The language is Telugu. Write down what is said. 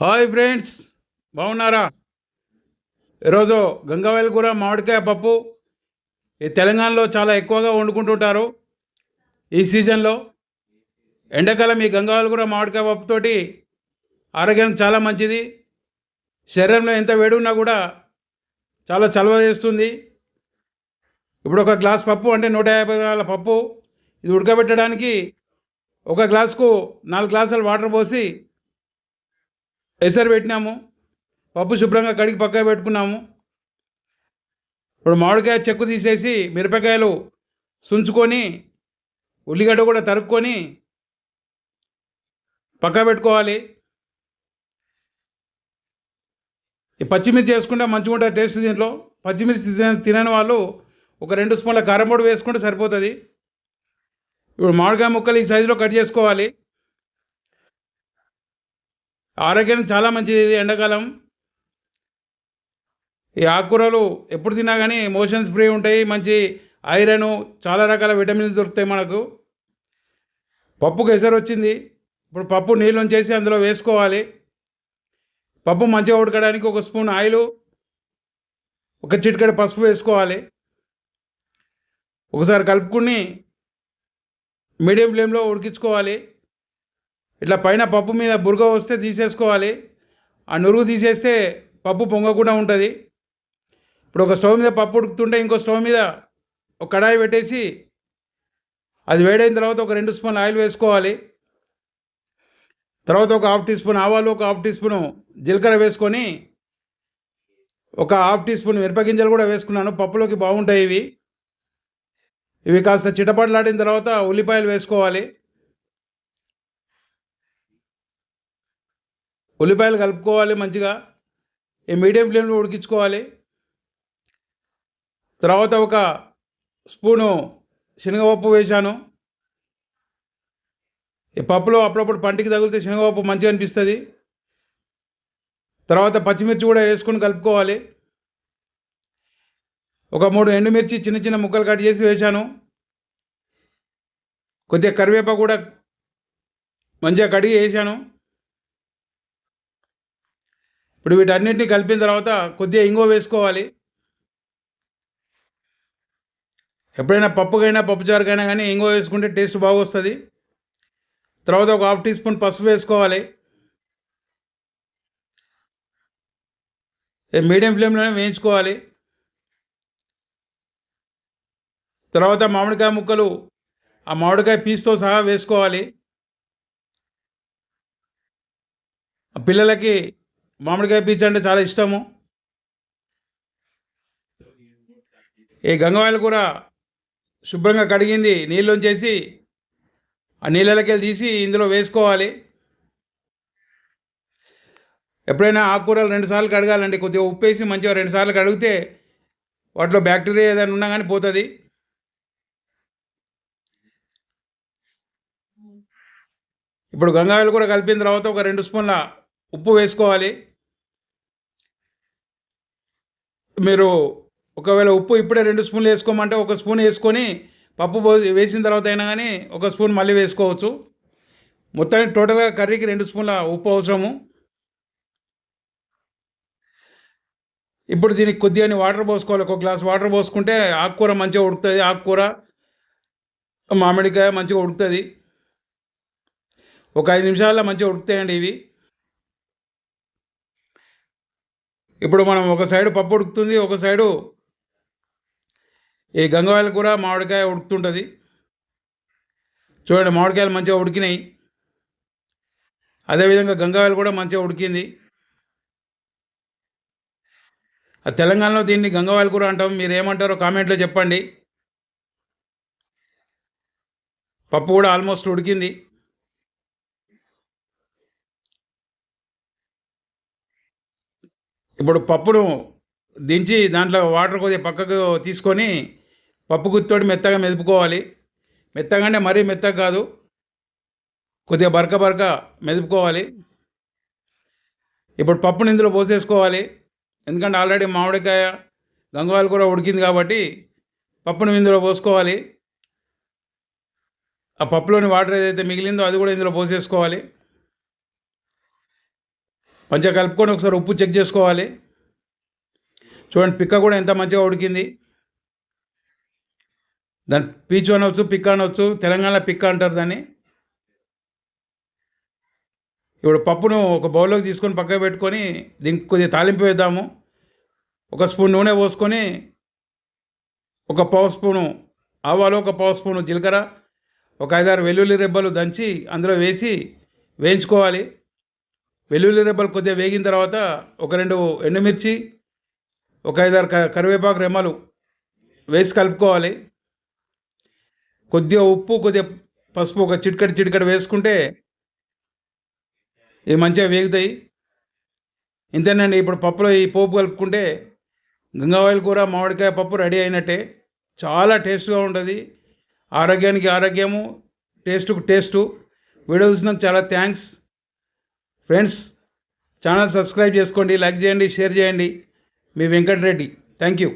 హాయ్ ఫ్రెండ్స్ బాగున్నారా? ఈరోజు గంగవాయల కూర మామిడికాయ పప్పు ఈ తెలంగాణలో చాలా ఎక్కువగా వండుకుంటుంటారు ఈ సీజన్లో. ఎండాకాలం ఈ గంగవాయల కూర మామిడికాయ పప్పుతోటి ఆరోగ్యం చాలా మంచిది. శరీరంలో ఎంత వేడి ఉన్నా కూడా చాలా చలవ చేస్తుంది. ఇప్పుడు ఒక గ్లాస్ పప్పు అంటే నూట యాభై గ్రాముల పప్పు ఇది ఉడకబెట్టడానికి ఒక గ్లాసుకు నాలుగు గ్లాసులు వాటర్ పోసి ఎసరు పెట్టినాము పప్పు శుభ్రంగా కడిగి పక్కగా పెట్టుకున్నాము. ఇప్పుడు మామిడికాయ చెక్కు తీసేసి మిరపకాయలు సుంచుకొని ఉల్లిగడ్డ కూడా తరుక్కొని పక్క పెట్టుకోవాలి. ఈ పచ్చిమిర్చి వేసుకుంటే మంచిగా ఉంటుంది టేస్ట్ దీంట్లో. పచ్చిమిర్చి తిన- తినని వాళ్ళు ఒక రెండు స్పూన్ల కారం పొడి వేసుకుంటే సరిపోతుంది. ఇప్పుడు మామిడికాయ ముక్కలు ఈ సైజులో కట్ చేసుకోవాలి. ఆరోగ్యానికి చాలా మంచిది ఇది ఎండాకాలం. ఈ ఆకుకూరలు ఎప్పుడు తిన్నా కానీ మోషన్స్ ఫ్రీ ఉంటాయి మంచి ఐరన్ చాలా రకాల విటమిన్స్ దొరుకుతాయి మనకు. పప్పు ఎసరు వచ్చింది ఇప్పుడు పప్పు నీళ్ళు ఉంచేసి అందులో వేసుకోవాలి. పప్పు మంచిగా ఉడకడానికి ఒక స్పూన్ ఆయిల్ ఒక చిటికెడు పసుపు వేసుకోవాలి. ఒకసారి కలుపుకుని మీడియం ఫ్లేమ్లో ఉడికించుకోవాలి. ఇట్లా పైన పప్పు మీద బురగ వస్తే తీసేసుకోవాలి. ఆ నురుగు తీసేస్తే పప్పు పొంగకుండా ఉంటుంది. ఇప్పుడు ఒక స్టవ్ మీద పప్పు ఉడుకుతుంటే ఇంకో స్టవ్ మీద ఒక కడాయి పెట్టేసి అది వేడైన తర్వాత ఒక రెండు స్పూన్ ఆయిల్ వేసుకోవాలి. తర్వాత ఒక హాఫ్ టీ స్పూన్ ఆవాలు ఒక హాఫ్ టీ స్పూన్ జీలకర్ర వేసుకొని ఒక హాఫ్ టీ స్పూన్ మిరపగింజలు కూడా వేసుకున్నాను. పప్పులోకి బాగుంటాయి ఇవి. ఇవి కాస్త చిటపటలాడిన తర్వాత ఉల్లిపాయలు వేసుకోవాలి. ఉల్లిపాయలు కలుపుకోవాలి మంచిగా. ఈ మీడియం ఫ్లేమ్లో ఉడికించుకోవాలి. తర్వాత ఒక స్పూను శనగపప్పు వేశాను. ఈ పప్పులో అప్పుడప్పుడు పంటికి తగిలితే శనగపప్పు మంచిగా అనిపిస్తుంది. తర్వాత పచ్చిమిర్చి కూడా వేసుకొని కలుపుకోవాలి. ఒక మూడు ఎండుమిర్చి చిన్న చిన్న ముక్కలు కట్ చేసి వేశాను. కొద్దిగా కరివేపాకు కూడా మంచిగా కడిగి వేసాను ఇప్పుడు వీటన్నిటిని కలిపిన తర్వాత కొద్దిగా ఇంగువ వేసుకోవాలి. ఎప్పుడైనా పప్పుకైనా పప్పుచారుకైనా కానీ ఇంగో వేసుకుంటే టేస్ట్ బాగొస్తుంది. తర్వాత ఒక హాఫ్ టీ స్పూన్ పసుపు వేసుకోవాలి. మీడియం ఫ్లేమ్లోనే వేయించుకోవాలి. తర్వాత మామిడికాయ ముక్కలు ఆ మామిడికాయ పీస్తో సహా వేసుకోవాలి. ఆ పిల్లలకి మామిడికాయ పీచు అంటే చాలా ఇష్టము. ఈ గంగవాయలు కూర శుభ్రంగా కడిగింది నీళ్ళుంచేసి ఆ నీళ్ళకెళ్ళి తీసి ఇందులో వేసుకోవాలి. ఎప్పుడైనా ఆకుకూరలు రెండుసార్లు కడగాలండి. కొద్దిగా ఉప్పు వేసి మంచిగా రెండుసార్లు కడిగితే వాటిలో బ్యాక్టీరియా ఏదైనా ఉన్నా కానీ పోతుంది. ఇప్పుడు గంగావాయలు కూర కలిపిన తర్వాత ఒక రెండు స్పూన్ల ఉప్పు వేసుకోవాలి. మీరు ఒకవేళ ఉప్పు ఇప్పుడే రెండు స్పూన్లు వేసుకోమంటే ఒక స్పూన్ వేసుకొని పప్పు వేసిన తర్వాత అయినా కానీ ఒక స్పూన్ మళ్ళీ వేసుకోవచ్చు. మొత్తానికి టోటల్గా కర్రీకి రెండు స్పూన్ల ఉప్పు అవసరము. ఇప్పుడు దీనికి కొద్దిగా వాటర్ పోసుకోవాలి. ఒక గ్లాస్ వాటర్ పోసుకుంటే ఆకుకూర మంచిగా ఉడుకుతుంది. ఆకుకూర మామిడికాయ మంచిగా ఉడుకుతుంది. ఒక ఐదు నిమిషాల్లో మంచిగా ఉడుకుతాయండి ఇవి. ఇప్పుడు మనం ఒక సైడు పప్పు ఉడుకుతుంది ఒక సైడు ఈ గంగవాయలు కూర మామిడికాయ ఉడుకుతుంటుంది. చూడండి మామిడికాయలు మంచిగా ఉడికినాయి. అదేవిధంగా గంగవాయలు కూడా మంచిగా ఉడికింది. ఆ తెలంగాణలో దీన్ని గంగవాయలు కూర అంటాం. మీరు ఏమంటారో కామెంట్లో చెప్పండి. పప్పు కూడా ఆల్మోస్ట్ ఉడికింది. ఇప్పుడు పప్పును దించి దాంట్లో వాటర్ కొద్దిగా పక్కకు తీసుకొని పప్పు గుత్తోటి మెత్తగా మెదుపుకోవాలి. మెత్తగా అంటే మరీ మెత్తగా కాదు. కొద్దిగా బరక బరక మెదుపుకోవాలి. ఇప్పుడు పప్పుని ఇందులో పోసేసుకోవాలి. ఎందుకంటే ఆల్రెడీ మామిడికాయ గంగవాల కూర ఉడికింది కాబట్టి పప్పును ఇందులో పోసుకోవాలి. ఆ పప్పులోని వాటర్ ఏదైతే మిగిలిందో అది కూడా ఇందులో పోసేసుకోవాలి. మంచిగా కలుపుకొని ఒకసారి ఉప్పు చెక్ చేసుకోవాలి. చూడండి పిక్క కూడా ఎంత మంచిగా ఉడికింది. దాని పీచు అనవచ్చు పిక్క అనవచ్చు తెలంగాణ పిక్క అంటారు దాన్ని. ఇప్పుడు పప్పును ఒక బౌల్లోకి తీసుకొని పక్కకు పెట్టుకొని దీనికి కొద్దిగా తాలింపు వేద్దాము. ఒక స్పూన్ నూనె పోసుకొని ఒక పావు స్పూను ఆవాలు ఒక పావు స్పూను జీలకర్ర ఒక ఐదారు వెల్లుల్లి రెబ్బలు దంచి అందులో వేసి వేయించుకోవాలి. వెల్లుల్లి రెబ్బలు కొద్దిగా వేగిన తర్వాత ఒక రెండు ఎండుమిర్చి ఒక ఐదారు క- కరివేపాకు రెమ్మలు వేసి కలుపుకోవాలి. కొద్దిగా ఉప్పు కొద్దిగా పసుపు ఒక చిటికటి చిటికటి వేసుకుంటే ఇవి మంచిగా వేగుతాయి. ఇంతేనండి ఇప్పుడు పప్పులో ఈ పోపు కలుపుకుంటే గంగావాయిల కూర మామిడికాయ పప్పు రెడీ అయినట్టే. చాలా టేస్ట్గా ఉంటుంది. ఆరోగ్యానికి ఆరోగ్యము టేస్ట్కు టేస్టు. వీడియో చూసినందుకు చాలా థ్యాంక్స్. ఫ్రెండ్స్ ఛానల్ సబ్స్క్రైబ్ చేసుకోండి లైక్ చేయండి షేర్ చేయండి. మీ వెంకటరెడ్డి. Thank you